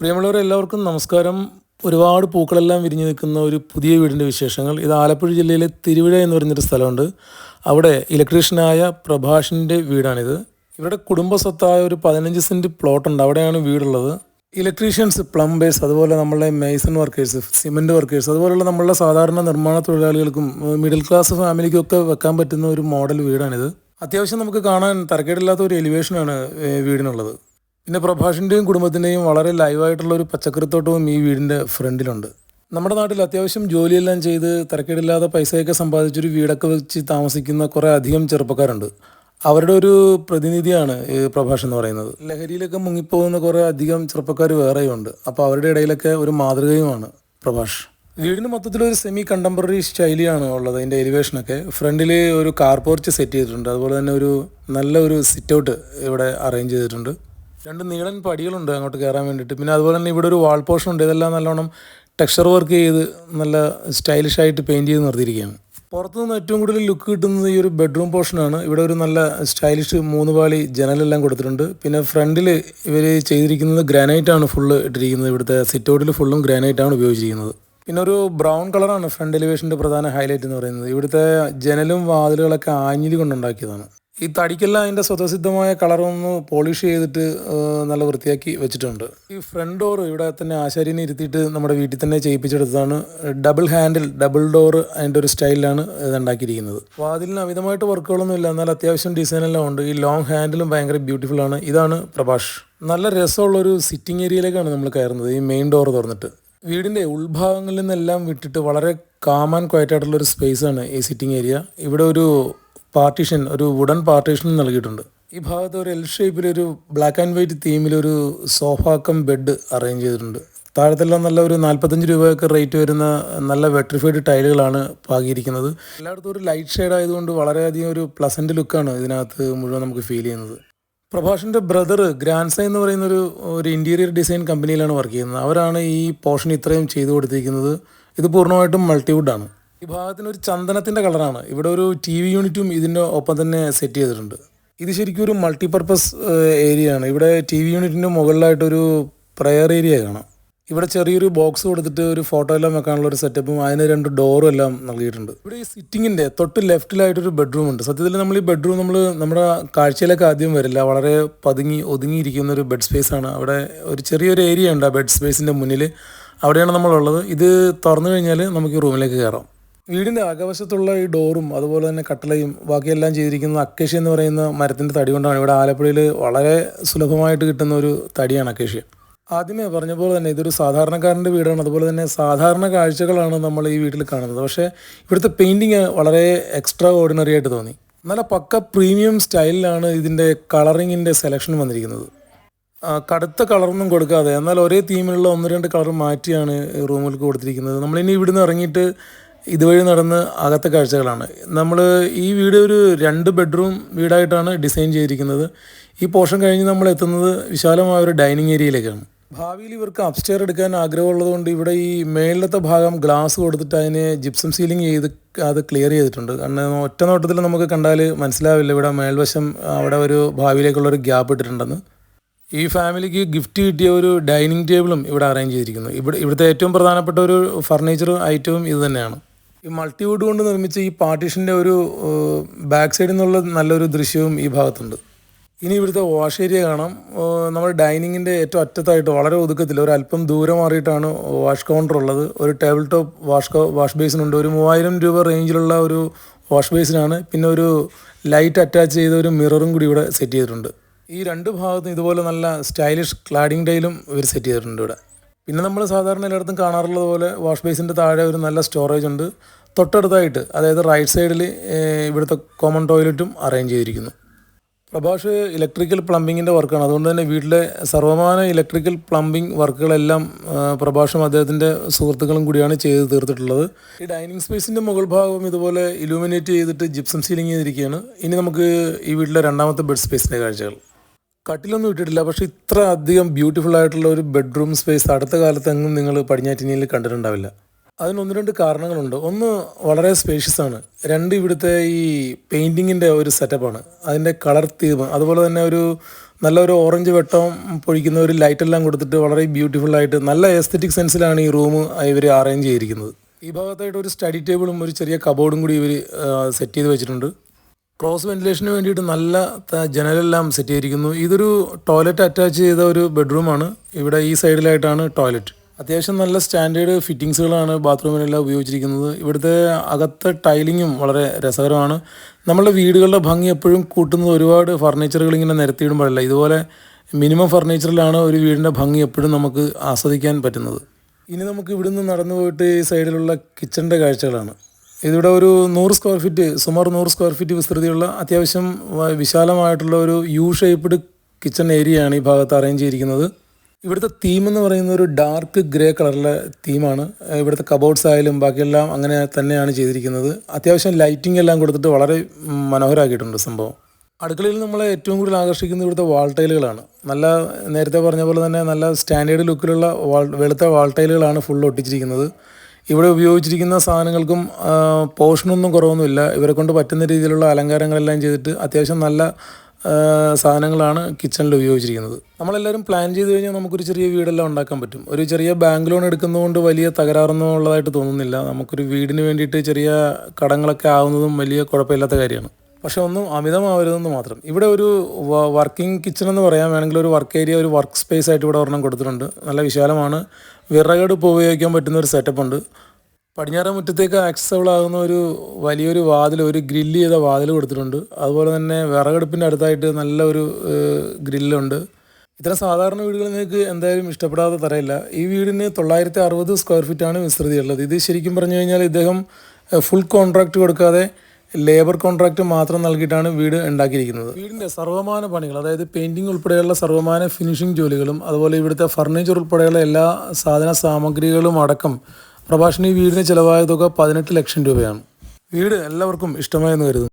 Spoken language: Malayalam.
പ്രിയമുള്ളവരെ എല്ലാവർക്കും നമസ്കാരം. ഒരുപാട് പൂക്കളെല്ലാം വിരിഞ്ഞു നിൽക്കുന്ന ഒരു പുതിയ വീടിന്റെ വിശേഷങ്ങൾ. ഇത് ആലപ്പുഴ ജില്ലയിലെ തിരുവിഴ എന്ന് പറഞ്ഞൊരു സ്ഥലമുണ്ട്. അവിടെ ഇലക്ട്രീഷ്യനായ പ്രഭാഷിന്റെ വീടാണിത്. ഇവിടെ കുടുംബസ്വത്തായ ഒരു പതിനഞ്ച് സെന്റ് പ്ലോട്ടുണ്ട്. അവിടെയാണ് വീടുള്ളത്. ഇലക്ട്രീഷ്യൻസ് പ്ലംബേഴ്സ് അതുപോലെ നമ്മളെ മേസൺ വർക്കേഴ്സ് സിമെന്റ് വർക്കേഴ്സ് അതുപോലുള്ള നമ്മളുടെ സാധാരണ നിർമ്മാണ തൊഴിലാളികൾക്കും മിഡിൽ ക്ലാസ് ഫാമിലിക്കും ഒക്കെ വെക്കാൻ പറ്റുന്ന ഒരു മോഡൽ വീടാണിത്. അത്യാവശ്യം നമുക്ക് കാണാൻ തരക്കേടില്ലാത്ത ഒരു എലിവേഷനാണ് വീടിനുള്ളത്. പിന്നെ പ്രഭാഷിന്റെയും കുടുംബത്തിന്റെയും വളരെ ലൈവായിട്ടുള്ള ഒരു പച്ചക്കറിത്തോട്ടവും ഈ വീടിന്റെ ഫ്രണ്ടിലുണ്ട്. നമ്മുടെ നാട്ടിൽ അത്യാവശ്യം ജോലിയെല്ലാം ചെയ്ത് തിരക്കേടില്ലാതെ പൈസയൊക്കെ സമ്പാദിച്ചൊരു വീടൊക്കെ വെച്ച് താമസിക്കുന്ന കുറേ അധികം ചെറുപ്പക്കാരുണ്ട്. അവരുടെ ഒരു പ്രതിനിധിയാണ് ഈ പ്രഭാഷ് എന്ന് പറയുന്നത്. ലഹരിയിലൊക്കെ മുങ്ങിപ്പോകുന്ന കുറേ അധികം ചെറുപ്പക്കാർ വേറെയുണ്ട്. അപ്പോൾ അവരുടെ ഇടയിലൊക്കെ ഒരു മാതൃകയുമാണ് പ്രഭാഷ്. വീടിന് മൊത്തത്തിൽ ഒരു സെമി കണ്ടംപററി ശൈലിയാണ് ഉള്ളത്. അതിന്റെ എലിവേഷനൊക്കെ ഫ്രണ്ടിൽ ഒരു കാർ പോർച്ച് സെറ്റ് ചെയ്തിട്ടുണ്ട്. അതുപോലെ തന്നെ ഒരു നല്ല ഒരു സിറ്റ് ഔട്ട് ഇവിടെ അറേഞ്ച് ചെയ്തിട്ടുണ്ട്. രണ്ട് നീളൻ പടികളുണ്ട് അങ്ങോട്ട് കയറാൻ വേണ്ടിയിട്ട്. പിന്നെ അതുപോലെ തന്നെ ഇവിടെ ഒരു വാൾ പോർഷൻ ഉണ്ട്. ഇതെല്ലാം നല്ലോണം ടെക്സ്ചർ വർക്ക് ചെയ്ത് നല്ല സ്റ്റൈലിഷ് ആയിട്ട് പെയിന്റ് ചെയ്ത് നിർത്തിയിരിക്കുകയാണ്. പുറത്തു നിന്ന് ഏറ്റവും കൂടുതൽ ലുക്ക് കിട്ടുന്നത് ഈ ഒരു ബെഡ്റൂം പോർഷനാണ് ഇവിടെ ഒരു നല്ല സ്റ്റൈലിഷ് മൂന്ന് പാളി ജനലെല്ലാം കൊടുത്തിട്ടുണ്ട്. പിന്നെ ഫ്രണ്ടിൽ ഇവർ ചെയ്തിരിക്കുന്നത് ഗ്രാനൈറ്റ് ആണ് ഫുള്ള് ഇട്ടിരിക്കുന്നത്. ഇവിടുത്തെ സിറ്റൗട്ടിൽ ഫുള്ളും ഗ്രാനൈറ്റ് ആണ് ഉപയോഗിച്ചിരിക്കുന്നത്. പിന്നെ ഒരു ബ്രൗൺ കളറാണ് ഫ്രണ്ട് എലിവേഷന്റെ പ്രധാന ഹൈലൈറ്റ് എന്ന് പറയുന്നത്. ഇവിടുത്തെ ജനലും വാതിലുകളൊക്കെ ആഞ്ഞിലി കൊണ്ടുണ്ടാക്കിയതാണ്. ഈ തടിക്കെല്ലാം അതിന്റെ സ്വതസിദ്ധമായ കളറൊന്ന് പോളിഷ് ചെയ്തിട്ട് നല്ല വൃത്തിയാക്കി വെച്ചിട്ടുണ്ട്. ഈ ഫ്രണ്ട് ഡോർ ഇവിടെ തന്നെ ആശാരിനെ ഇരുത്തിയിട്ട് നമ്മുടെ വീട്ടിൽ തന്നെ ചെയ്യിപ്പിച്ചെടുത്തതാണ്. ഡബിൾ ഹാൻഡിൽ ഡബിൾ ഡോർ അതിന്റെ ഒരു സ്റ്റൈലിലാണ് ഇത് ഉണ്ടാക്കിയിരിക്കുന്നത്. വാതിലിന് അമിതമായിട്ട് വർക്കുകളൊന്നും ഇല്ല. എന്നാൽ അത്യാവശ്യം ഡിസൈനെല്ലാം ഉണ്ട്. ഈ ലോങ് ഹാൻഡിലും ഭയങ്കര ബ്യൂട്ടിഫുൾ ആണ്. ഇതാണ് പ്രഭാഷ്. നല്ല രസമുള്ളൊരു സിറ്റിംഗ് ഏരിയയിലേക്കാണ് നമ്മൾ കയറുന്നത്. ഈ മെയിൻ ഡോർ തുറന്നിട്ട്. വീടിന്റെ ഉൾഭാഗങ്ങളിൽ നിന്നെല്ലാം വിട്ടിട്ട് വളരെ കാമാൻ ക്വയറ്റായിട്ടുള്ള ഒരു സ്പേസ് ആണ് ഈ സിറ്റിംഗ് ഏരിയ ഇവിടെ ഒരു പാർട്ടീഷൻ ഒരു വുഡൻ പാർട്ടീഷൻ നൽകിയിട്ടുണ്ട്. ഈ ഭാഗത്ത് ഒരു എൽ ഷേപ്പിൽ ഒരു ബ്ലാക്ക് ആൻഡ് വൈറ്റ് തീമിൽ ഒരു സോഫ കം ബെഡ് അറേഞ്ച് ചെയ്തിട്ടുണ്ട്. താഴത്തെല്ലാം നല്ല ഒരു നാൽപ്പത്തഞ്ച് രൂപയൊക്കെ റേറ്റ് വരുന്ന നല്ല വെട്രിഫൈഡ് ടൈലുകളാണ് പാകിയിരിക്കുന്നത്. എല്ലായിടത്തും ഒരു ലൈറ്റ് ഷെയ്ഡ് ആയതുകൊണ്ട് വളരെയധികം ഒരു പ്ലസന്റ് ലുക്കാണ് ഇതിനകത്ത് മുഴുവൻ നമുക്ക് ഫീൽ ചെയ്യുന്നത്. പ്രഭാഷിന്റെ ബ്രദർ ഗ്രാൻസ എന്ന് പറയുന്ന ഒരു ഒരു ഇന്റീരിയർ ഡിസൈൻ കമ്പനിയിലാണ് വർക്ക് ചെയ്യുന്നത്. അവരാണ് ഈ പോർഷൻ ഇത്രയും ചെയ്തു കൊടുത്തിരിക്കുന്നത്. ഇത് പൂർണമായിട്ടും മൾട്ടിവുഡാണ് ഈ ഭാഗത്തിന് ഒരു ചന്ദനത്തിന്റെ കളറാണ്. ഇവിടെ ഒരു ടി വി യൂണിറ്റും ഇതിന്റെ ഒപ്പം തന്നെ സെറ്റ് ചെയ്തിട്ടുണ്ട്. ഇത് ശരിക്കും ഒരു മൾട്ടിപർപ്പസ് ഏരിയ ആണ് ഇവിടെ ടി വി യൂണിറ്റിന്റെ മുകളിലായിട്ടൊരു പ്രയർ ഏരിയ കാണാം. ഇവിടെ ചെറിയൊരു ബോക്സ് കൊടുത്തിട്ട് ഒരു ഫോട്ടോ എല്ലാം വെക്കാനുള്ള ഒരു സെറ്റപ്പും അതിന് രണ്ട് ഡോറും എല്ലാം നൽകിയിട്ടുണ്ട്. ഇവിടെ ഈ സിറ്റിങ്ങിന്റെ തൊട്ട് ലെഫ്റ്റിലായിട്ടൊരു ബെഡ്റൂം ഉണ്ട്. സത്യത്തിൽ നമ്മൾ ഈ ബെഡ്റൂം നമ്മൾ നമ്മുടെ കാഴ്ചയിലേക്ക് ആദ്യം വരില്ല. വളരെ പതുങ്ങി ഒതുങ്ങിയിരിക്കുന്ന ഒരു ബെഡ് സ്പേസ് ആണ്. അവിടെ ഒരു ചെറിയൊരു ഏരിയ ഉണ്ട് ആ ബെഡ് സ്പേസിന്റെ മുന്നിൽ. അവിടെയാണ് നമ്മളുള്ളത് ഇത് തുറന്നു കഴിഞ്ഞാൽ നമുക്ക് റൂമിലേക്ക് കയറാം. വീടിന്റെ അകവശത്തുള്ള ഈ ഡോറും അതുപോലെ തന്നെ കട്ടളയും ബാക്കിയെല്ലാം ചെയ്തിരിക്കുന്നത് അക്കേഷ്യ എന്ന് പറയുന്ന മരത്തിന്റെ തടി കൊണ്ടാണ്. ഇവിടെ ആലപ്പുഴയിൽ വളരെ സുലഭമായിട്ട് കിട്ടുന്ന ഒരു തടിയാണ് അക്കേഷ്യ. ആദ്യമേ പറഞ്ഞ പോലെ തന്നെ ഇതൊരു സാധാരണക്കാരന്റെ വീടാണ്. അതുപോലെ തന്നെ സാധാരണ കാഴ്ചകളാണ് നമ്മൾ ഈ വീട്ടിൽ കാണുന്നത്. പക്ഷേ ഇവിടുത്തെ പെയിന്റിങ് വളരെ എക്സ്ട്രാ ഓർഡിനറി ആയിട്ട് തോന്നി. നല്ല പക്ക പ്രീമിയം സ്റ്റൈലിലാണ് ഇതിന്റെ കളറിങ്ങിന്റെ സെലക്ഷൻ വന്നിരിക്കുന്നത്. കടുത്ത കളറൊന്നും കൊടുക്കാതെ എന്നാൽ ഒരേ തീമിലുള്ള ഒന്ന് രണ്ട് കളർ മാറ്റിയാണ് റൂമിലേക്ക് കൊടുത്തിരിക്കുന്നത്. നമ്മളിനി ഇവിടുന്ന് ഇറങ്ങിയിട്ട് ഇതുവഴി നടന്ന് അകത്തെ കാഴ്ചകളാണ്. നമ്മൾ ഈ വീട് ഒരു രണ്ട് ബെഡ്റൂം വീടായിട്ടാണ് ഡിസൈൻ ചെയ്തിരിക്കുന്നത്. ഈ പോർഷൻ കഴിഞ്ഞ് നമ്മൾ എത്തുന്നത് വിശാലമായ ഒരു ഡൈനിങ് ഏരിയയിലേക്കാണ്. ഭാവിയിൽ ഇവർക്ക് അപ്സ്റ്റെയർ എടുക്കാൻ ആഗ്രഹമുള്ളത് കൊണ്ട് ഇവിടെ ഈ മേളിലത്തെ ഭാഗം ഗ്ലാസ് കൊടുത്തിട്ട് അതിനെ ജിപ്സം സീലിംഗ് ചെയ്ത് അത് ക്ലിയർ ചെയ്തിട്ടുണ്ട്. കാരണം ഒറ്റ നോട്ടത്തിൽ നമുക്ക് കണ്ടാൽ മനസ്സിലാവില്ല ഇവിടെ മേൽവശം അവിടെ ഒരു ഭാവിയിലേക്കുള്ള ഒരു ഗ്യാപ്പ് ഇട്ടിട്ടുണ്ടെന്ന്. ഈ ഫാമിലിക്ക് ഗിഫ്റ്റ് കിട്ടിയ ഒരു ഡൈനിങ് ടേബിളും ഇവിടെ അറേഞ്ച് ചെയ്തിരിക്കുന്നു. ഇവിടെ ഇവിടുത്തെ ഏറ്റവും പ്രധാനപ്പെട്ട ഒരു ഫർണിച്ചർ ഐറ്റവും ഇത് തന്നെയാണ്. ഈ മൾട്ടിവുഡ് കൊണ്ട് നിർമ്മിച്ച ഈ പാർട്ടീഷന്റെ ഒരു ബാക്ക് സൈഡിൽ നിന്നുള്ള നല്ലൊരു ദൃശ്യവും ഈ ഭാഗത്തുണ്ട്. ഇനി ഇവിടുത്തെ വാഷ് ഏരിയ കാണാം. നമ്മുടെ ഡൈനിങ്ങിന്റെ ഏറ്റവും അറ്റത്തായിട്ട് വളരെ ഒതുക്കത്തിൽ ഒരു അല്പം ദൂരെ മാറിയിട്ടാണ് വാഷ് കൗണ്ടർ ഉള്ളത്. ഒരു table top wash wash basin ഉണ്ട് ഒരു മൂവായിരം രൂപ റേഞ്ചിലുള്ള ഒരു വാഷ് ബേസിനാണ്. പിന്നെ ഒരു ലൈറ്റ് അറ്റാച്ച് ചെയ്ത ഒരു മിററും കൂടി ഇവിടെ സെറ്റ് ചെയ്തിട്ടുണ്ട്. ഈ രണ്ട് ഭാഗത്തും ഇതുപോലെ നല്ല സ്റ്റൈലിഷ് ക്ലാഡിംഗ് ടൈലും ഇവർ സെറ്റ് ചെയ്തിട്ടുണ്ട് ഇവിടെ. പിന്നെ നമ്മൾ സാധാരണ എല്ലായിടത്തും കാണാറുള്ളത് പോലെ വാഷ് ബേസിന്റെ താഴെ ഒരു നല്ല സ്റ്റോറേജ് ഉണ്ട്. തൊട്ടടുത്തായിട്ട് അതായത് റൈറ്റ് സൈഡിൽ ഇവിടുത്തെ കോമൺ ടോയ്ലറ്റും അറേഞ്ച് ചെയ്തിരിക്കുന്നു. പ്രഭാഷ് ഇലക്ട്രിക്കൽ പ്ലംബിങ്ങിന്റെ വർക്കാണ് അതുകൊണ്ട് തന്നെ വീട്ടിലെ സർവമാന ഇലക്ട്രിക്കൽ പ്ലംബിംഗ് വർക്കുകളെല്ലാം പ്രഭാഷും അദ്ദേഹത്തിന്റെ സുഹൃത്തുക്കളും കൂടിയാണ് ചെയ്ത് തീർത്തിട്ടുള്ളത്. ഈ ഡൈനിങ് സ്പേസിന്റെ മുകൾ ഭാഗം ഇതുപോലെ ഇലൂമിനേറ്റ് ചെയ്തിട്ട് ജിപ്സം സീലിംഗ് ചെയ്തിരിക്കുകയാണ്. ഇനി നമുക്ക് ഈ വീട്ടിലെ രണ്ടാമത്തെ ബെഡ് സ്പേസിന്റെ കാഴ്ചകൾ. കട്ടിലൊന്നും ഇട്ടിട്ടില്ല. പക്ഷെ ഇത്ര അധികം ബ്യൂട്ടിഫുൾ ആയിട്ടുള്ള ഒരു ബെഡ്റൂം സ്പേസ് അടുത്ത കാലത്ത് എങ്ങും നിങ്ങൾ പടിഞ്ഞാറ്റിനിയിൽ കണ്ടിട്ടുണ്ടാവില്ല. അതിന് ഒന്ന് രണ്ട് കാരണങ്ങളുണ്ട്. ഒന്ന് വളരെ സ്പേഷ്യസ് ആണ്. രണ്ട് ഇവിടുത്തെ ഈ പെയിന്റിങ്ങിന്റെ ഒരു സെറ്റപ്പാണ് അതിന്റെ കളർ തീം അതുപോലെ തന്നെ ഒരു നല്ലൊരു ഓറഞ്ച് വെട്ടം പൊഴിക്കുന്ന ഒരു ലൈറ്റെല്ലാം കൊടുത്തിട്ട് വളരെ ബ്യൂട്ടിഫുള്ളായിട്ട് നല്ല എസ്തറ്റിക് സെൻസിലാണ് ഈ റൂം ഇവർ അറേഞ്ച് ചെയ്തിരിക്കുന്നത്. ഈ ഭാഗത്തായിട്ട് ഒരു സ്റ്റഡി ടേബിളും ഒരു ചെറിയ കബോർഡും കൂടി ഇവർ സെറ്റ് ചെയ്ത് വെച്ചിട്ടുണ്ട്. ക്രോസ് വെന്റിലേഷന് വേണ്ടിയിട്ട് നല്ല ജനലെല്ലാം സെറ്റ് ചെയ്തിരിക്കുന്നു. ഇതൊരു ടോയ്ലറ്റ് അറ്റാച്ച് ചെയ്ത ഒരു ബെഡ്റൂമാണ്. ഇവിടെ ഈ സൈഡിലായിട്ടാണ് ടോയ്ലറ്റ്. അത്യാവശ്യം നല്ല സ്റ്റാൻഡേർഡ് ഫിറ്റിങ്സുകളാണ് ബാത്റൂമിലെല്ലാം ഉപയോഗിച്ചിരിക്കുന്നത്. ഇവിടുത്തെ അകത്തെ ടൈലിങ്ങും വളരെ രസകരമാണ്. നമ്മളുടെ വീടുകളുടെ ഭംഗി എപ്പോഴും കൂട്ടുന്നത് ഒരുപാട് ഫർണിച്ചറുകൾ ഇങ്ങനെ നിരത്തിയിടുമ്പോഴല്ല. ഇതുപോലെ മിനിമം ഫർണിച്ചറിലാണ് ഒരു വീടിന്റെ ഭംഗി എപ്പോഴും നമുക്ക് ആസ്വദിക്കാൻ പറ്റുന്നത്. ഇനി നമുക്ക് ഇവിടുന്ന് നടന്നു പോയിട്ട് ഈ സൈഡിലുള്ള കിച്ചണിന്റെ കാഴ്ചകളാണ്. ഇതിവിടെ ഒരു നൂറ് സ്ക്വയർ ഫീറ്റ് സുമാർ നൂറ് സ്ക്വയർ ഫീറ്റ് വിസ്തൃതിയുള്ള അത്യാവശ്യം വിശാലമായിട്ടുള്ള ഒരു യു ഷേപ്പ്ഡ് കിച്ചൺ ഏരിയയാണ് ഈ ഭാഗത്ത് അറേഞ്ച് ചെയ്തിരിക്കുന്നത്. ഇവിടുത്തെ തീം എന്ന് പറയുന്ന ഒരു ഡാർക്ക് ഗ്രേ കളറിലെ തീമാണ് ഇവിടുത്തെ കബോർഡ്സ് ആയാലും ബാക്കിയെല്ലാം അങ്ങനെ തന്നെയാണ് ചെയ്തിരിക്കുന്നത്. അത്യാവശ്യം ലൈറ്റിംഗ് എല്ലാം കൊടുത്തിട്ട് വളരെ മനോഹരമാക്കിയിട്ടുണ്ട് സംഭവം. അടുക്കളയിൽ നമ്മളെ ഏറ്റവും കൂടുതൽ ആകർഷിക്കുന്നത് ഇവിടുത്തെ വാൾ ടൈലുകളാണ് നല്ല നേരത്തെ പറഞ്ഞ പോലെ തന്നെ നല്ല സ്റ്റാൻഡേർഡ് ലുക്കിലുള്ള വാൾ വെളുത്ത വാൾ ടൈലുകളാണ് ഫുൾ ഒട്ടിച്ചിരിക്കുന്നത്. ഇവിടെ ഉപയോഗിച്ചിരിക്കുന്ന സാധനങ്ങൾക്കും പോഷണൊന്നും കുറവൊന്നുമില്ല. ഇവരെ കൊണ്ട് പറ്റുന്ന രീതിയിലുള്ള അലങ്കാരങ്ങളെല്ലാം ചെയ്തിട്ട് അത്യാവശ്യം നല്ല സാധനങ്ങളാണ് കിച്ചണിൽ ഉപയോഗിച്ചിരിക്കുന്നത്. നമ്മളെല്ലാവരും പ്ലാൻ ചെയ്ത് കഴിഞ്ഞാൽ നമുക്കൊരു ചെറിയ വീടെല്ലാം ഉണ്ടാക്കാൻ പറ്റും. ഒരു ചെറിയ ബാങ്ക് ലോൺ എടുക്കുന്നതുകൊണ്ട് വലിയ തകരാറൊന്നും ഉള്ളതായിട്ട് തോന്നുന്നില്ല. നമുക്കൊരു വീടിന് വേണ്ടിയിട്ട് ചെറിയ കടങ്ങളൊക്കെ ആവുന്നതും വലിയ കുഴപ്പമില്ലാത്ത കാര്യമാണ്. പക്ഷെ ഒന്നും അമിതമാവരുതെന്ന് മാത്രം. ഇവിടെ ഒരു വർക്കിംഗ് കിച്ചൺ എന്ന് പറയാൻ വേണമെങ്കിൽ ഒരു വർക്ക് ഏരിയ ഒരു വർക്ക് സ്പേസ് ആയിട്ട് ഇവിടെ ഒരെണ്ണം കൊടുത്തിട്ടുണ്ട്. നല്ല വിശാലമാണ്. വിറകടുപ്പ് ഉപയോഗിക്കാൻ പറ്റുന്ന ഒരു സെറ്റപ്പ് ഉണ്ട്. പടിഞ്ഞാറ മുറ്റത്തേക്ക് ആക്സസബിൾ ആകുന്ന ഒരു വലിയൊരു വാതിൽ ഒരു ഗ്രില്ല് ചെയ്ത വാതിൽ കൊടുത്തിട്ടുണ്ട്. അതുപോലെ തന്നെ വിറകടുപ്പിന്റെ അടുത്തായിട്ട് നല്ലൊരു ഗ്രില്ലുണ്ട് ഇത്തരം സാധാരണ വീടുകൾ നിങ്ങൾക്ക് എന്തായാലും ഇഷ്ടപ്പെടാതെ തരയില്ല ഈ വീടിന് തൊള്ളായിരത്തി അറുപത് സ്ക്വയർ ഫീറ്റാണ് വിസ്തൃതിയുള്ളത്. ഇത് ശരിക്കും പറഞ്ഞു കഴിഞ്ഞാൽ ഇദ്ദേഹം ഫുൾ കോൺട്രാക്റ്റ് കൊടുക്കാതെ ലേബർ കോൺട്രാക്ട് മാത്രം നൽകിയിട്ടാണ് വീട് ഉണ്ടാക്കിയിരിക്കുന്നത്. വീടിന്റെ സർവമാന പണികൾ അതായത് പെയിന്റിംഗ് ഉൾപ്പെടെയുള്ള സർവമാന ഫിനിഷിംഗ് ജോലികളും അതുപോലെ ഇവിടുത്തെ ഫർണിച്ചർ ഉൾപ്പെടെയുള്ള എല്ലാ സാധന സാമഗ്രികളും അടക്കം പ്രഭാഷണി വീടിന് ചിലവായ തുക പതിനെട്ട് ലക്ഷം രൂപയാണ്. വീട് എല്ലാവർക്കും ഇഷ്ടമായെന്ന് കരുതുന്നു.